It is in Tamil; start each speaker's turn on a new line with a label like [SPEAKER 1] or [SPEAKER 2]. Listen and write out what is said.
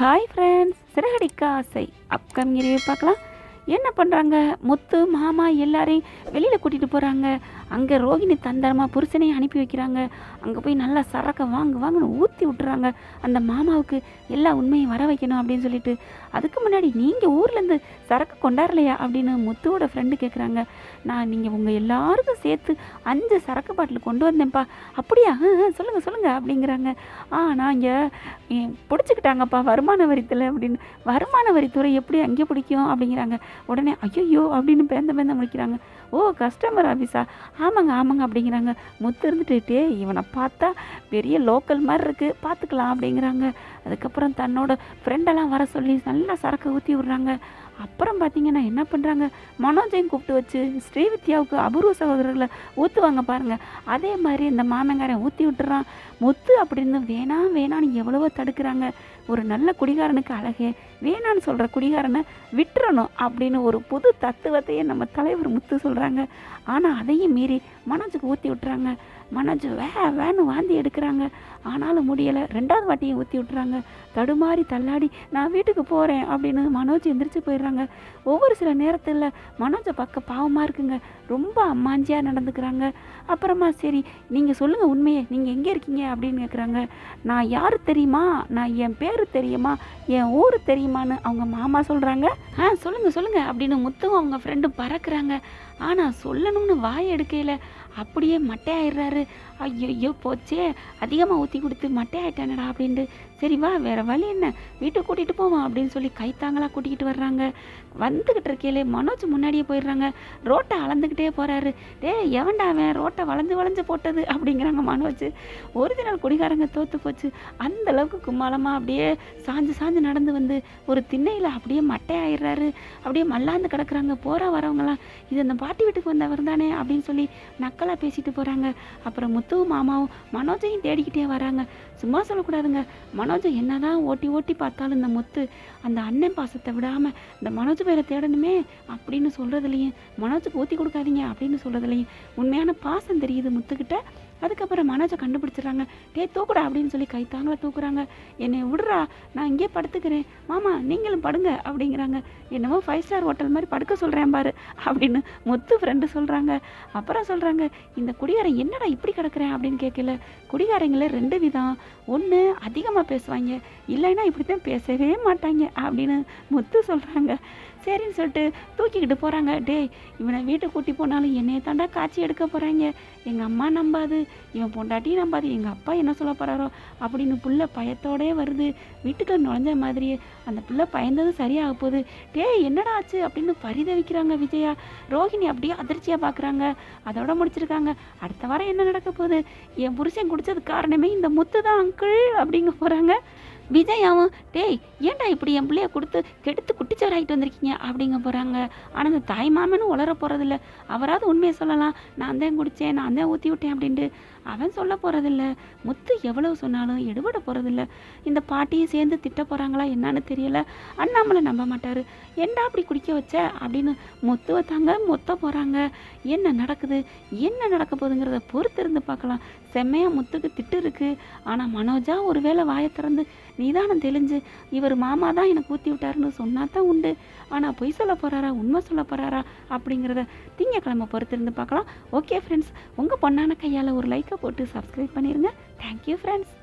[SPEAKER 1] ஹாய் ஃப்ரெண்ட்ஸ் சிறகடிக்க ஆசை. அப்கமிங் ரிவ்யூ பார்க்கலாம். என்ன பண்ணுறாங்க முத்து மாமா எல்லாரையும் வெளியில் கூட்டிகிட்டு போகிறாங்க அங்கே ரோகிணி தந்தரமாக புருஷனையும் அனுப்பி வைக்கிறாங்க. அங்கே போய் நல்லா சரக்கு வாங்கு வாங்கன்னு ஊற்றி விட்டுறாங்க. அந்த மாமாவுக்கு எல்லா உண்மையும் வர வைக்கணும் அப்படின்னு சொல்லிட்டு. அதுக்கு முன்னாடி நீங்கள் ஊர்லேருந்து சரக்கு கொண்டாடலையா அப்படின்னு முத்துவோட ஃப்ரெண்டு கேட்குறாங்க நான் நீங்கள் உங்கள் எல்லாருக்கும் சேர்த்து அஞ்சு சரக்கு பாட்டில் கொண்டு வந்தேன்ப்பா. அப்படியா? ஆ, சொல்லுங்கள் சொல்லுங்கள் அப்படிங்கிறாங்க. ஆ நான் இங்கே பிடிச்சிக்கிட்டாங்கப்பா வருமான வரித்தில் அப்படின்னு. வருமான வரித்துறை எப்படி அங்கே பிடிக்கும் அப்படிங்கிறாங்க. உடனே ஐயோ அப்படின்னு பேந்த பேந்த முடிக்கிறாங்க ஓ கஸ்டமர் ஆஃபீஸா ஆமாங்க ஆமாங்க அப்படிங்கிறாங்க. முத்து இருந்துட்டு இவனை பார்த்தா பெரிய லோக்கல் மாதிரி இருக்குது பார்த்துக்கலாம் அப்படிங்கிறாங்க. அதுக்கப்புறம் தன்னோட ஃப்ரெண்டெல்லாம் வர சொல்லி நல்லா சரக்கு ஊற்றி விட்றாங்க. அப்புறம் பார்த்தீங்கன்னா என்ன பண்ணுறாங்க மனோஜையும் கூப்பிட்டு வச்சு ஸ்ரீவித்யாவுக்கு அபூர்வ சகோதரர்களை ஊற்றுவாங்க பாருங்கள் அதே மாதிரி இந்த மாமங்காரன் ஊற்றி விட்டுறான். முத்து அப்படின்னு வேணாம் வேணான்னு எவ்வளவோ தடுக்கிறாங்க. ஒரு நல்ல குடிகாரனுக்கு அழகே வேணான்னு சொல்கிற குடிகாரனை விட்டுறணும் அப்படின்னு ஒரு புது தத்துவத்தையே நம்ம தலைவர் முத்து சொல்கிறாங்க ஆனால் அதையும் மீறி மனோஜுக்கு ஊற்றி விட்டுறாங்க. மனோஜ் வே வேன்னு வாந்தி எடுக்கிறாங்க. ஆனாலும் முடியலை. ரெண்டாவது வாட்டியை ஊற்றி விட்றாங்க தடுமாறி தள்ளாடி நான் வீட்டுக்கு போகிறேன் அப்படின்னு மனோஜ் எந்திரிச்சு போயிடுறாங்க. ஒவ்வொரு சில நேரத்தில் மனோஜை பார்க்க பாவமாக இருக்குங்க. ரொம்ப அம்மாஞ்சியாக நடந்துக்கிறாங்க. அப்புறமா சரி நீங்கள் சொல்லுங்கள் உண்மையை. நீங்கள் எங்கே இருக்கீங்க? அப்படின்னு கேட்குறாங்க நான் யார் தெரியுமா? நான் என் பேர் தெரியுமா? என் ஊர் தெரியுமான்னு அவங்க மாமா சொல்கிறாங்க ஆ சொல்லுங்கள் சொல்லுங்கள் அப்படின்னு முத்துவும் அவங்க ஃப்ரெண்டு பறக்குறாங்க. ஆனால் சொல்லணும்னு வாய் எடுக்கையில் அப்படியே மட்டையாயிடுறாரு. ஐயோ போச்சே. அதிகமாக ஊற்றி கொடுத்து மட்டையாயிட்டானடா அப்படின்ட்டு. சரி வா வேறு வழி என்ன? வீட்டுக்கு கூட்டிகிட்டு போவோம் அப்படின்னு சொல்லி கைத்தாங்களாக கூட்டிகிட்டு வர்றாங்க. வந்துக்கிட்டு இருக்கையிலே மனோஜ் முன்னாடியே போயிடுறாங்க. ரோட்டை அளந்துக்கிட்டே போகிறாரு டே எவன்டா அவன் ரோட்டை வளைஞ்சு வளைஞ்சு போட்டது? அப்படிங்கிறாங்க மனோஜ். ஒரிஜினல் குடிகாரங்க தோற்று போச்சு. அந்த அளவுக்கு கும்மாளமாக அப்படியே சாஞ்சு சாஞ்சு நடந்து வந்து ஒரு திண்ணையில் அப்படியே மட்டையாயிடுறாரு. அப்படியே மல்லாந்து கிடக்குறாங்க. போகிற வரவங்களாம் இது அந்த பாட்டி வீட்டுக்கு வந்தவர் தானே அப்படின்னு சொல்லி நக்கலாக பேசிட்டு போகிறாங்க அப்புறம் முத்துவும் மாமாவும் மனோஜையும் தேடிக்கிட்டே வராங்க. சும்மா சொல்லக்கூடாதுங்க. மனோஜை என்னதான் ஓட்டி ஓட்டி பார்த்தாலும் இந்த முத்து அந்த அண்ணன் பாசத்தை விடாமல் இந்த மனோஜ் பேரை தேடணுமே அப்படின்னு சொல்கிறதுலையும் மனோஜுக்கு ஊற்றி கொடுக்காதீங்க அப்படின்னு சொல்கிறதுலையும் உண்மையான பாசம் தெரியுது முத்துக்கிட்ட. அதுக்கப்புறம் மனோஜை கண்டுபிடிச்சிடுறாங்க. டே தூக்குடா அப்படின்னு சொல்லி கைத்தாங்கள தூக்குறாங்க. என்னை விடுறா நான் இங்கே படுத்துக்கிறேன். மாமா நீங்களும் படுங்க அப்படிங்கிறாங்க. என்னமோ ஃபைவ் ஸ்டார் ஹோட்டல் மாதிரி படுக்க சொல்கிறேன் பாரு அப்படின்னு முத்து ஃப்ரெண்டு சொல்கிறாங்க அப்புறம் சொல்கிறாங்க இந்த குடிகாரன் என்னடா இப்படி கிடக்குறேன்? அப்படின்னு கேட்கல. குடிகாரங்கள ரெண்டு விதம். ஒன்று அதிகமாக பேசுவாங்க. இல்லைன்னா இப்படி தான் பேசவே மாட்டாங்க அப்படின்னு முத்து சொல்கிறாங்க சரின்னு சொல்லிட்டு தூக்கிக்கிட்டு போகிறாங்க டேய் இவனை வீட்டுக்கு கூட்டி போனாலும் என்னையை தாண்டா காட்சி எடுக்க போகிறாங்க எங்கள் அம்மா நம்பாது. இவன் பொண்டாட்டியும் நம்பாது எங்கள் அப்பா என்ன சொல்ல போகிறாரோ அப்படின்னு புள்ள பயத்தோடே வருது. வீட்டுக்குள்ள நுழைஞ்ச மாதிரியே அந்த புள்ள பயந்தது சரியாக போகுது. டேய் என்னடா ஆச்சு அப்படின்னு பரிதவிக்கிறாங்க விஜயா. ரோஹிணி அப்படியே அதிர்ச்சியாக பார்க்குறாங்க அதோட முடிச்சிருக்காங்க. அடுத்த வாரம் என்ன நடக்க போகுது? என் புருஷன் குடிச்சது காரணமே இந்த முத்து தான் அங்கிள் அப்படிங்க போகிறாங்க விஜயாவும் டேய் ஏன்டா இப்படி என் பிள்ளைய கொடுத்து கெடுத்து குட்டிச்சவராகிட்டு வந்திருக்கீங்க? அப்படிங்க போகிறாங்க ஆனால் இந்த தாய் மாமனும் உளர போகிறதில்ல அவராவது உண்மையை சொல்லலாம். நான் தான் குடித்தேன் நான் தான் ஊற்றி விட்டேன் அப்படின்ட்டு அவன் சொல்ல போகிறதில்ல முத்து எவ்வளவு சொன்னாலும் எடுபட போகிறதில்ல இந்த பாட்டியும் சேர்ந்து திட்ட போகிறாங்களா என்னன்னு தெரியல. அண்ணாமலை நம்ப மாட்டார். ஏண்டா அப்படி குடிக்க வச்ச? அப்படின்னு முத்துவை தாங்க மொத்த போகிறாங்க என்ன நடக்குது? என்ன நடக்க போகுதுங்கிறத பொறுத்து இருந்து பார்க்கலாம். செம்மையாக முத்துக்கு திட்டு இருக்குது ஆனால் மனோஜா ஒருவேளை வாயை திறந்து நிதானம் தெளிஞ்சு இவர் மாமா தான் எனக்கு ஊற்றி விட்டாருன்னு சொன்னா தான் உண்டு. ஆனால் பொய் சொல்ல போகிறாரா உண்மை சொல்ல போகிறாரா அப்படிங்கிறத திங்கக்கிழமை பொறுத்து இருந்து பார்க்கலாம். ஓகே ஃப்ரெண்ட்ஸ் உங்கள் பொண்ணான கையால் ஒரு லைக்கை போட்டு சப்ஸ்கிரைப் பண்ணிடுங்க தேங்க்யூ ஃப்ரெண்ட்ஸ்